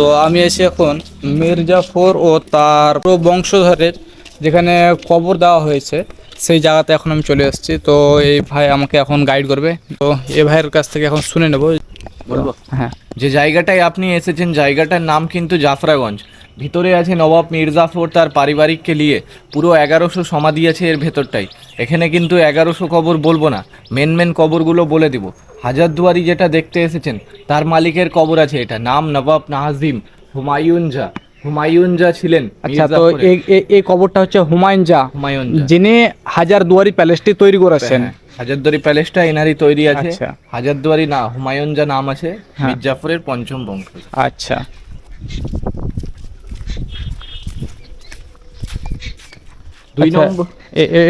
তো আমি এসে এখন মির্জাফর ও তার বংশধরের যেখানে কবর দেওয়া হয়েছে সেই জায়গাতে এখন আমি চলে এসেছি। তো এই ভাই আমাকে এখন গাইড করবে। তো এ ভাইয়ের কাছ থেকে এখন শুনে নেব। বলব? হ্যাঁ। যে জায়গাটায় আপনি এসেছেন জায়গাটার নাম কিন্তু জাফরাগঞ্জ। ভিতরে আছে নবাব মির্জাফর তার পারিবারিককে নিয়ে। পুরো এগারোশো সমাধি আছে এর ভেতরটাই। এখানে কিন্তু এগারোশো কবর বলব না মেন মেন কবরগুলো বলে দিব। হাজারদুয়ারি যেটা দেখতে এসেছেন তার মালিকের কবর আছে এটা। নাম নবাব নাজিম হুমায়ুন জা হুমায়ুন জা ছিলেন আচ্ছা তো এই কবরটা হচ্ছে হুমায়ুন যা হুমায়ুন যিনি হাজারদুয়ারি প্যালেসটি তৈরি করেছেন। হ্যাঁ, হাজারদুয়ারি প্যালেসটা এনারই তৈরি আছে। আচ্ছা। হাজারদুয়ারি না হুমায়ুন যা নাম আছে। হ্যাঁ। মির্জাফরের পঞ্চম বংশ। আচ্ছা। দুই আচ্ছা, নম্বর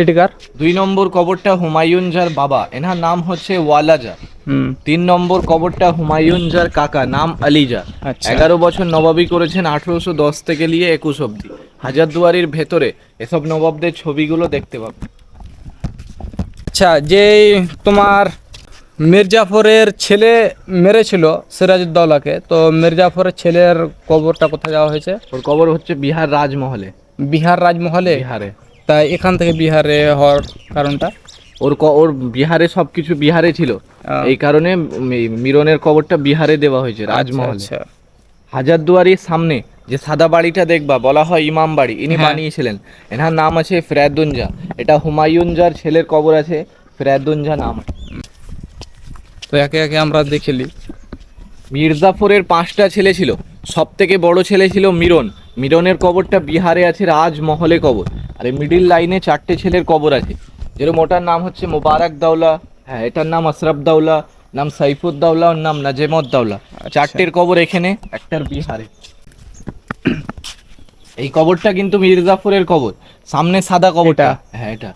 এটিকার দুই নম্বর কবরটা হুমায়ুন বাবা। এনার নাম হচ্ছে ওয়ালাজা। তিন নম্বর কবরটা হুমায়ুন কাকা নাম আলিজা। আচ্ছা। এগারো বছর নবাবী করেছেন আঠারোশো দশ থেকে নিয়ে একুশ অব্দি হাজারদুয়ারির ভেতরে এসব নবাবদের ছবিগুলো দেখতে পাবেন আচ্ছা যে তোমার মির্জাফরের ছেলে মেরেছিল সিরাজউদ্দৌলাকে তো মির্জাফরের ছেলের কবরটা কোথায় যাওয়া হয়েছে? ওর কবর হচ্ছে বিহার রাজমহলে। বিহার রাজমহলে? বিহারে। তাই এখান থেকে বিহারে হওয়ার কারণটা? ওর ওর বিহারে সবকিছু বিহারে ছিল। এই কারণে মিরনের কবরটা বিহারে দেওয়া হয়েছে রাজমহল। আচ্ছা, আচ্ছা। হাজারদুয়ারির সামনে যে সাদা বাড়িটা দেখবা বলা হয় ইমাম বাড়ি ইনি হ্যাঁ। বানিয়েছিলেন। এনার নাম আছে ফেরাদুনজা এটা হুমায়ুনজার ছেলের কবর আছে ফেরাদুনজা নাম। তো একে একে আমরা দেখেলি মির্জাফরের পাঁচটা ছেলে ছিল। সব থেকে বড় ছেলে ছিল মিরন। মিরনের কবরটা বিহারে আছে রাজমহলে কবর। আর এই মিডিল লাইনে চারটে ছেলের কবর আছে। যেরকম ওটার নাম হচ্ছে মোবারক দাওলা হ্যাঁ এটার নাম আশরাফ দাওলা নাম সাইফুদ্দাউলা ওর নাম নাজেমদ্দাউলা চারটের কবর এখানে একটার বিহারে। এই কবরটা কিন্তু মির্জাফরের কবর। সামনে সাদা কবরটা। হ্যাঁ এটা।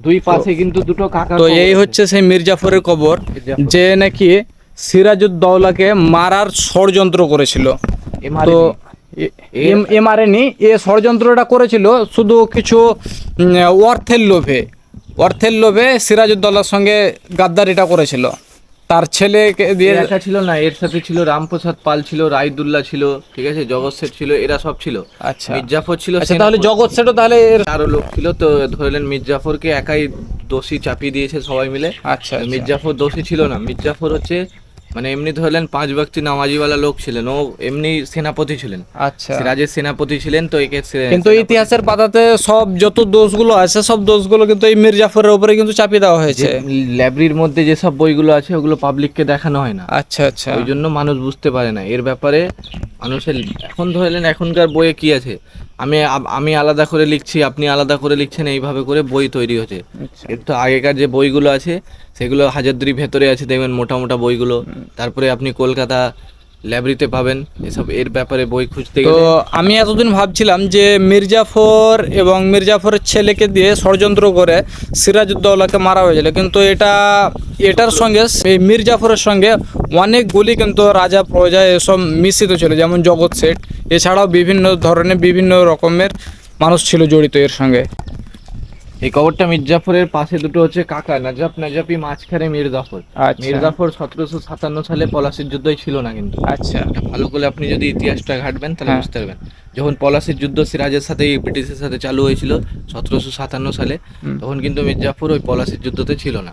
দুই পাশে কিন্তু দুটো কাকা তো এই হচ্ছে সেই মির্জাফরের কবর যে নাকি সিরাজউদ্দৌলাকে মারার ষড়যন্ত্র করেছিল। তো এ- এম- এ ষড়যন্ত্রটা করেছিল শুধু কিছু অর্থের লোভে। অর্থের লোভে সিরাজউদ্দৌলার সঙ্গে গাদ্দারিটা করেছিল। তার ছেলেকে দিয়ে একা ছিল না এর সাথে ছিল রামপ্রসাদ পাল ছিল রায়দুল্লাহ ছিল ঠিক আছে? জগৎ শেঠ ছিল এরা সব ছিল। আচ্ছা। মির্জাফর ছিল আচ্ছা তাহলে জগৎ সেটও তাহলে এর আরও লোক ছিল তো ধরলেন মির্জাফরকে একাই দোষী চাপিয়ে দিয়েছে সবাই মিলে। আচ্ছা আচ্ছা। মির্জাফর দোষী ছিল না। মির্জাফর হচ্ছে মানে এমনি ধরলেন পাঁচ ব্যক্তি নামাজিওয়ালা লোক ছিলেন ও এমনি সেনাপতি ছিলেন। আচ্ছা। সিরাজের সেনাপতি ছিলেন তো একে কিন্তু ইতিহাসের পাতাতে সব যত দোষগুলো আছে সব দোষগুলো কিন্তু এই মির্জাফরের উপরে কিন্তু চাপিয়ে দেওয়া হয়েছে। লাইব্রেরির মধ্যে যেসব বইগুলো আছে ওগুলো পাবলিককে দেখানো হয় না। আচ্ছা আচ্ছা। ওই জন্য মানুষ বুঝতে পারে না। এর ব্যাপারে মানুষের এখন ধরলেন এখনকার বইয়ে কি আছে? আমি আমি আলাদা করে লিখছি আপনি আলাদা করে লিখছেন এইভাবে করে বই তৈরি হচ্ছে। একটু আগেকার যে বইগুলো আছে সেগুলো হাজারদুরি ভেতরে আছে দেখবেন মোটা মোটা বইগুলো। তারপরে আপনি কলকাতা লাইব্রেরিতে পাবেন, এসব এর ব্যাপারে বই খুঁজতে তো আমি এতদিন ভাবছিলাম যে মির্জাফর এবং মির্জাফরের ছেলেকে দিয়ে ষড়যন্ত্র করে সিরাজউদ্দৌলাকে মারা হয়েছিল। কিন্তু এটা, এটার সঙ্গে মির্জাফরের সঙ্গে অনেকগুলি কিন্তু রাজা প্রজা এসব মিশ্রিত ছিল, যেমন জগৎ শেঠ। এছাড়াও বিভিন্ন ধরনের, বিভিন্ন রকমের মানুষ ছিল জড়িত এর সঙ্গে। এই কবরটা মির্জাফরের পাশে দুটো হচ্ছে কাকা নাজাফ নাজাফি মাঝখানে মির্জাফর। আচ্ছা। মির্জাফর সতেরোশো সাতান্ন সালে পলাশির যুদ্ধই ছিল না কিন্তু। আচ্ছা। ভালো করে আপনি যদি ইতিহাসটা ঘাটবেন তাহলে হ্যাঁ। বুঝতে পারবেন। যখন পলাশির যুদ্ধ সিরাজের সাথে ব্রিটিশের সাথে চালু হয়েছিল সতেরোশো সাতান্ন সালে তখন কিন্তু মির্জাফর ওই পলাশির যুদ্ধতে ছিল না।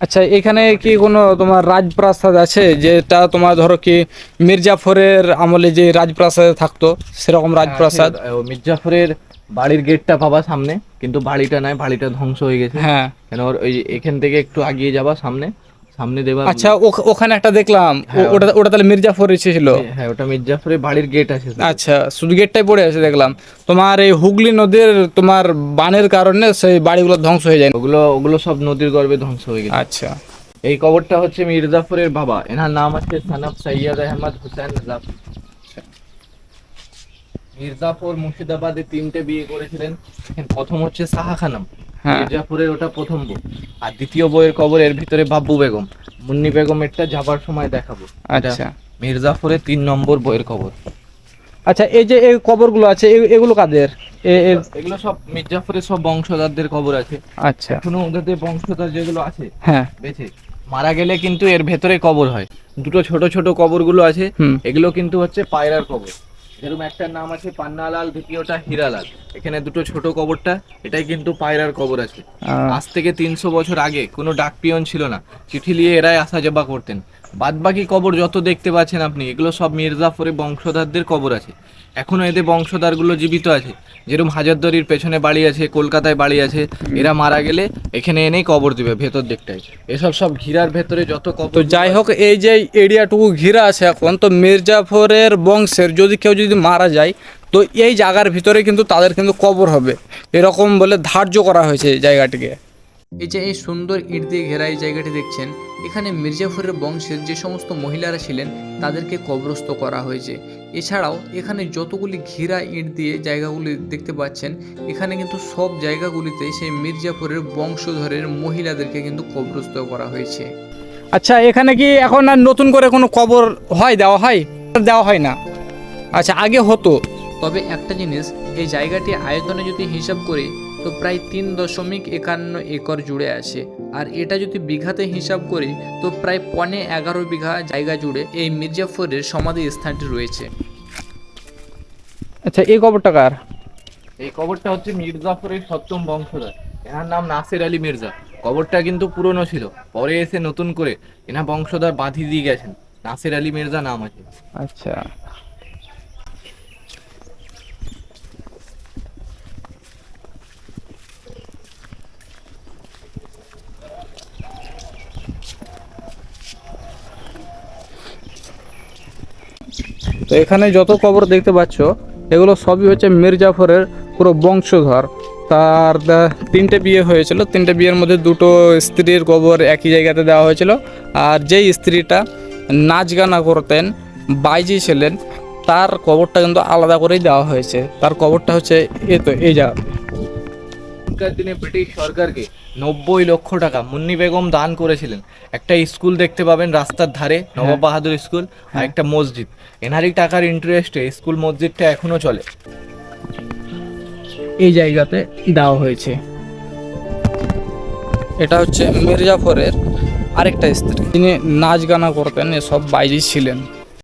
আচ্ছা এখানে কি কোনো তোমার রাজপ্রাসাদ আছে? যেটা তোমার ধরো কি মির্জাফরের আমলে যে রাজপ্রাসাদে থাকতো সেরকম রাজপ্রাসাদ? আছে, মির্জাফরের বাড়ির গেটটা পাবা সামনে কিন্তু বাড়িটা নাই বাড়িটা ধ্বংস হয়ে গেছে। হ্যাঁ। কেন ওর ওই এখান থেকে একটু আগিয়ে যাবা সামনে সামনে দেবা আচ্ছা ওখানে একটা দেখলাম হ্যাঁ, ওটা ওটা তাহলে মির্জাফর ছিল হ্যাঁ ওটা মির্জাফরের বাড়ির গেট আছে আচ্ছা শুধু গেটটাই পড়ে আছে দেখলাম। তোমার এই হুগলি নদীর তোমার বানের কারণে সেই বাড়িগুলো ধ্বংস হয়ে যায়। ওগুলো ওগুলো সব নদীর গর্ভে ধ্বংস হয়ে গেছে। আচ্ছা। এই কবরটা হচ্ছে মির্জাফরের বাবা। এনার নাম আছে সানাব সৈয়দ আহমদ হুসেন নজাফ মির্জাফর মুর্শিদাবাদে তিনটে বিয়ে করেছিলেন। প্রথম হচ্ছে সাহা খানম। হ্যাঁ। মির্জাফরের ওটা প্রথম বউ। আর দ্বিতীয় বইয়ের কবর এর ভিতরে বাব্বু বেগম। মুন্নি বেগম বেগমেরটা যাবার সময় দেখাবো। আচ্ছা। মির্জাফরের তিন নম্বর বইয়ের কবর। আচ্ছা এই যে এই কবরগুলো আছে এগুলো কাদের? এগুলো সব মির্জাফরের সব বংশধরদের কবর আছে। আচ্ছা। এখনও ওদের বংশধর যেগুলো আছে হ্যাঁ। বেঁচে মারা গেলে কিন্তু এর ভেতরে কবর হয়। দুটো ছোট ছোট কবরগুলো আছে এগুলো কিন্তু হচ্ছে পায়রার কবর। যেরকম একটার নাম আছে পান্নালাল দ্বিতীয়টা হীরালাল। এখানে দুটো ছোট কবরটা এটাই কিন্তু পায়রার কবর আছে। আজ থেকে তিনশো বছর আগে কোনো ডাক পিয়ন ছিল না। চিঠি নিয়ে এরাই আসা যাবা করতেন। বাদবাকি কবর যত দেখতে পাচ্ছেন আপনি, এগুলো সব মির্জাফরের বংশধরদের কবর আছে। এখনও এদের বংশধরগুলো জীবিত আছে। যেরকম হাজারদুয়ারির পেছনে বাড়ি আছে, কলকাতায় বাড়ি আছে, এরা মারা গেলে এখানে এনেই কবর দিবে, ভেতর দিকটায় এসব সব ঘিরার ভেতরে যত কবর তো যাই হোক, এই যে এরিয়াটুকু ঘিরা আছে এখন, তো মির্জাফরের বংশের যদি কেউ যদি মারা যায়, তো এই জায়গার ভিতরে কিন্তু তাদের কিন্তু কবর হবে। এরকম বলে ধার্য করা হয়েছে এই জায়গাটিকে। এই যে এই সুন্দর ইট দিয়ে ঘেরা এই জায়গাটি দেখছেন এখানে মির্জাফরের বংশের যে সমস্ত মহিলারা ছিলেন তাদেরকে কবরস্থ করা হয়েছে। এছাড়াও এখানে যতগুলি ঘিরা ইট দিয়ে জায়গাগুলি দেখতে পাচ্ছেন এখানে কিন্তু সব জায়গাগুলিতে সেই মির্জাফরের বংশধরের মহিলাদেরকে কিন্তু কবরস্থ করা হয়েছে। আচ্ছা এখানে কি এখন আর নতুন করে কোনো কবর হয় দেওয়া হয়? দেওয়া হয় না। আচ্ছা আগে হতো। তবে একটা জিনিস এই জায়গাটি আয়তনে যদি হিসাব করি তো প্রায় তিন দশমিক একান্ন একর জুড়ে আছে। আর এটা যদি বিঘাতে হিসাব করি তো প্রায় পনে এগারো বিঘা জায়গা জুড়ে এই মির্জাফরের সমাধি স্থানটি রয়েছে। আচ্ছা এই কবরটা কার? এই কবরটা হচ্ছে মির্জাফরের সপ্তম বংশধর। এনার নাম নাসির আলী মির্জা। কবরটা কিন্তু পুরনো ছিল পরে এসে নতুন করে এনা বংশধর বাঁধি দিয়ে গেছেন। নাসির আলী মির্জা নাম আছে। আচ্ছা। তো এখানে যত কবর দেখতে পাচ্ছ, এগুলো সবই হচ্ছে মির্জাফরের পুরো বংশধর। তার তিনটে বিয়ে হয়েছিল। তিনটে বিয়ের মধ্যে দুটো স্ত্রীর কবর একই জায়গাতে দেওয়া হয়েছিল। আর যেই স্ত্রীটা নাচ গানা করতেন, বাইজি ছিলেন, তার কবরটা কিন্তু আলাদা করেই দেওয়া হয়েছে। তার কবরটা হচ্ছে এ তো, এই জায়গা। তখনকার দিনে ব্রিটিশ সরকারকে নব্বই লক্ষ টাকা মুন্নি বেগম দান করেছিলেন। একটা স্কুল দেখতে পাবেন রাস্তার ধারে নবাব বাহাদুর স্কুল আর একটা মসজিদ। এনারই টাকার ইন্টারেস্টে স্কুল মসজিদটা এখনও চলে। এই জায়গাতে দেওয়া হয়েছে। এটা হচ্ছে মির্জাফরের আরেকটা স্ত্রী। তিনি নাচ গানা করতেন এসব বাইজি ছিলেন।